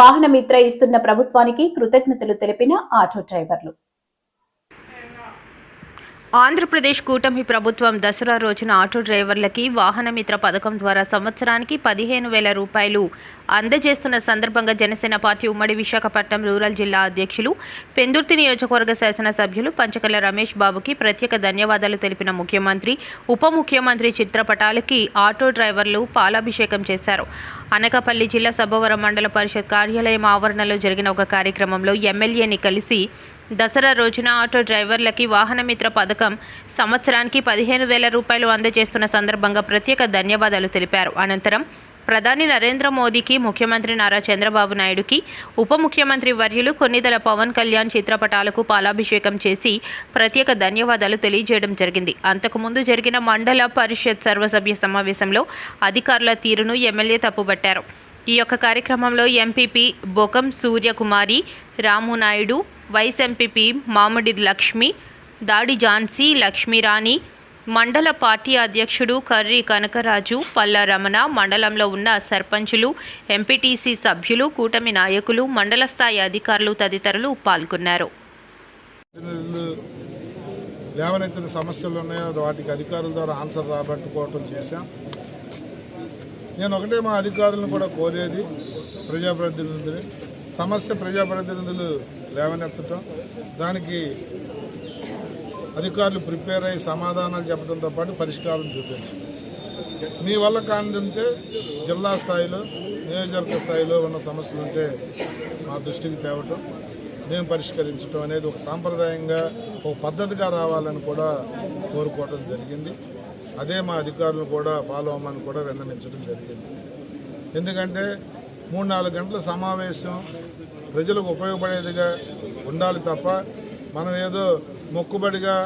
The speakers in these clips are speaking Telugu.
వాహనమిత్ర ఇస్తున్న ప్రభుత్వానికి కృతజ్ఞతలు తెలిపిన ఆటో డ్రైవర్లు. ఆంధ్రప్రదేశ్ కూటమి ప్రభుత్వం దసరా రోజున ఆటో డ్రైవర్లకి వాహనమిత్ర పథకం ద్వారా సంవత్సరానికి పదిహేను వేల రూపాయలు అందజేస్తున్న సందర్భంగా జనసేన పార్టీ ఉమ్మడి విశాఖపట్నం రూరల్ జిల్లా అధ్యక్షులు పెందుర్తి నియోజకవర్గ శాసనసభ్యులు పంచకల రమేష్ బాబుకి ప్రత్యేక ధన్యవాదాలు తెలిపిన ముఖ్యమంత్రి ఉప ముఖ్యమంత్రి చిత్రపటాలకి ఆటో డ్రైవర్లు పాలాభిషేకం చేశారు. అనకాపల్లి జిల్లా సభవరం మండల పరిషత్ కార్యాలయం ఆవరణలో జరిగిన ఒక కార్యక్రమంలో ఎమ్మెల్యేని కలిసి దసరా రోజున ఆటో డ్రైవర్లకి వాహనమిత్ర పథకం సంవత్సరానికి పదిహేను వేల రూపాయలు అందజేస్తున్న సందర్భంగా ప్రత్యేక ధన్యవాదాలు తెలిపారు. అనంతరం ప్రధాని నరేంద్ర మోదీకి ముఖ్యమంత్రి నారా చంద్రబాబు నాయుడుకి ఉప ముఖ్యమంత్రి వర్యులు కొన్నిదల పవన్ కళ్యాణ్ చిత్రపటాలకు పాలాభిషేకం చేసి ప్రత్యేక ధన్యవాదాలు తెలియజేయడం జరిగింది. అంతకుముందు జరిగిన మండల పరిషత్ సర్వసభ్య సమావేశంలో అధికారుల తీరును ఎమ్మెల్యే తప్పుబట్టారు. ఈ యొక్క కార్యక్రమంలో MPP Bokam Suryakumari Ramu Naidu vice MPP Mamidi Lakshmi Dadi Jhansi Lakshmirani మండల పార్టీ అధ్యక్షుడు కర్రి కనకరాజు పల్ల రమణ మండలంలో ఉన్న సర్పంచులు ఎంపీటీసీ సభ్యులు కూటమి నాయకులు మండల స్థాయి అధికారులు తదితరులు పాల్గొన్నారు. లేవనెత్తిన సమస్యలు ఉన్నాయో వాటికి అధికారుల ద్వారా ఆన్సర్ రాబట్టుకోవటం చేశాం. నేను ఒకటే మా అధికారులను కూడా కోరేది ప్రజాప్రతినిధులు. సమస్య ప్రజాప్రతినిధులు లేవనెత్తటం. దానికి అధికారులు ప్రిపేర్ అయ్యి సమాధానాలు చెప్పడంతో పాటు పరిష్కారం చూపించడం. మీ వల్ల కానిదంటే జిల్లా స్థాయిలో నియోజకవర్గ స్థాయిలో ఉన్న సమస్యలు ఉంటే మా దృష్టికి తేవటం మేము పరిష్కరించడం అనేది ఒక సాంప్రదాయంగా ఒక పద్ధతిగా రావాలని కూడా కోరుకోవడం జరిగింది. అదే మా అధికారులు కూడా ఫాలో అవ్వమని కూడా విన్నవించడం జరిగింది. ఎందుకంటే మూడు నాలుగు గంటల సమావేశం ప్రజలకు ఉపయోగపడేదిగా ఉండాలి తప్ప మనం ఏదో మొక్కుబడిగా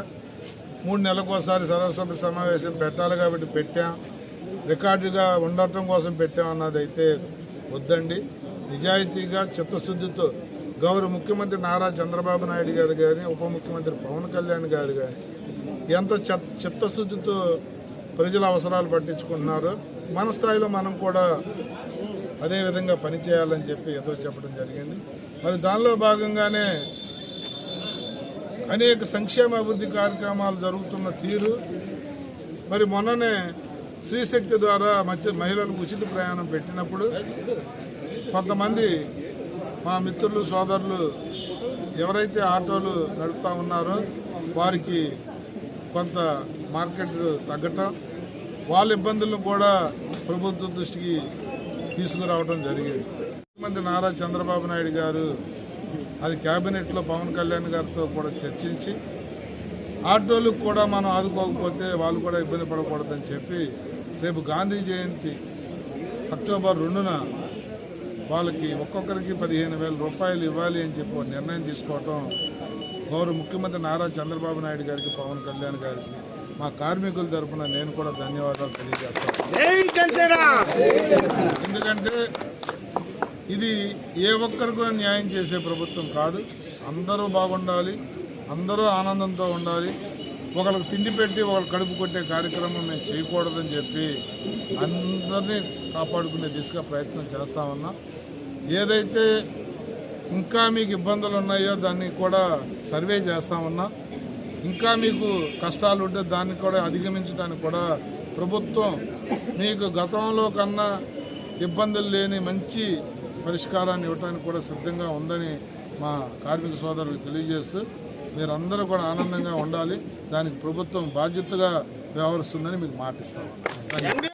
మూడు నెలలకోసారి ఒకసారి సర్వసభ్య సమావేశం పెట్టాలి కాబట్టి పెట్టాం. రికార్డుగా ఉండటం కోసం పెట్టాం అన్నది అయితే వద్దండి. నిజాయితీగా చిత్తశుద్ధితో గౌరవ ముఖ్యమంత్రి నారా చంద్రబాబు నాయుడు గారు కానీ ఉప ముఖ్యమంత్రి పవన్ కళ్యాణ్ గారు కానీ ఎంత చిత్తశుద్ధితో ప్రజల అవసరాలు పట్టించుకుంటున్నారో మన స్థాయిలో మనం కూడా అదేవిధంగా పనిచేయాలని చెప్పి ఏదో చెప్పడం జరిగింది. మరి దానిలో భాగంగానే అనేక సంక్షేమ అభివృద్ధి కార్యక్రమాలు జరుగుతున్న తీరు. మరి మొన్ననే స్త్రీశక్తి ద్వారా మధ్య మహిళలకు ఉచిత ప్రయాణం పెట్టినప్పుడు కొంతమంది మా మిత్రులు సోదరులు ఎవరైతే ఆటోలు నడుపుతా ఉన్నారో వారికి కొంత మార్కెట్ తగ్గటం వాళ్ళ ఇబ్బందులను కూడా ప్రభుత్వ దృష్టికి తీసుకురావడం జరిగింది. ముఖ్యమంత్రి నారా చంద్రబాబు నాయుడు గారు అది క్యాబినెట్లో పవన్ కళ్యాణ్ గారితో కూడా చర్చించి ఆటోలకు కూడా మనం ఆదుకోకపోతే వాళ్ళు కూడా ఇబ్బంది పడకూడదని చెప్పి రేపు గాంధీ జయంతి అక్టోబర్ రెండున వాళ్ళకి ఒక్కొక్కరికి పదిహేను వేల రూపాయలు ఇవ్వాలి అని చెప్పి నిర్ణయం తీసుకోవటం గౌరవ ముఖ్యమంత్రి నారా చంద్రబాబు నాయుడు గారికి పవన్ కళ్యాణ్ గారికి మా కార్మికుల తరఫున నేను కూడా ధన్యవాదాలు తెలియజేస్తాను. ఎందుకంటే ఇది ఏ ఒక్కరికి న్యాయం చేసే ప్రభుత్వం కాదు. అందరూ బాగుండాలి అందరూ ఆనందంతో ఉండాలి. ఒకళ్ళకి తిండి పెట్టి ఒకళ్ళు కడుపు కొట్టే కార్యక్రమం మేము చేయకూడదని చెప్పి అందరినీ కాపాడుకునే దిశగా ప్రయత్నం చేస్తా ఉన్నాం ఏదైతే ఇంకా మీకు ఇబ్బందులు ఉన్నాయో దాన్ని కూడా సర్వే చేస్తా ఉన్నాం ఇంకా మీకు కష్టాలు ఉంటే దాన్ని కూడా అధిగమించడానికి కూడా ప్రభుత్వం మీకు గతంలో కన్నా ఇబ్బందులు లేని మంచి పరిష్కారాన్ని ఇవ్వడానికి కూడా సిద్ధంగా ఉందని మా కార్మిక సోదరులకు తెలియజేస్తూ మీరందరూ కూడా ఆనందంగా ఉండాలి. దానికి ప్రభుత్వం బాధ్యతగా వ్యవహరిస్తుందని మీకు మాటిస్తాను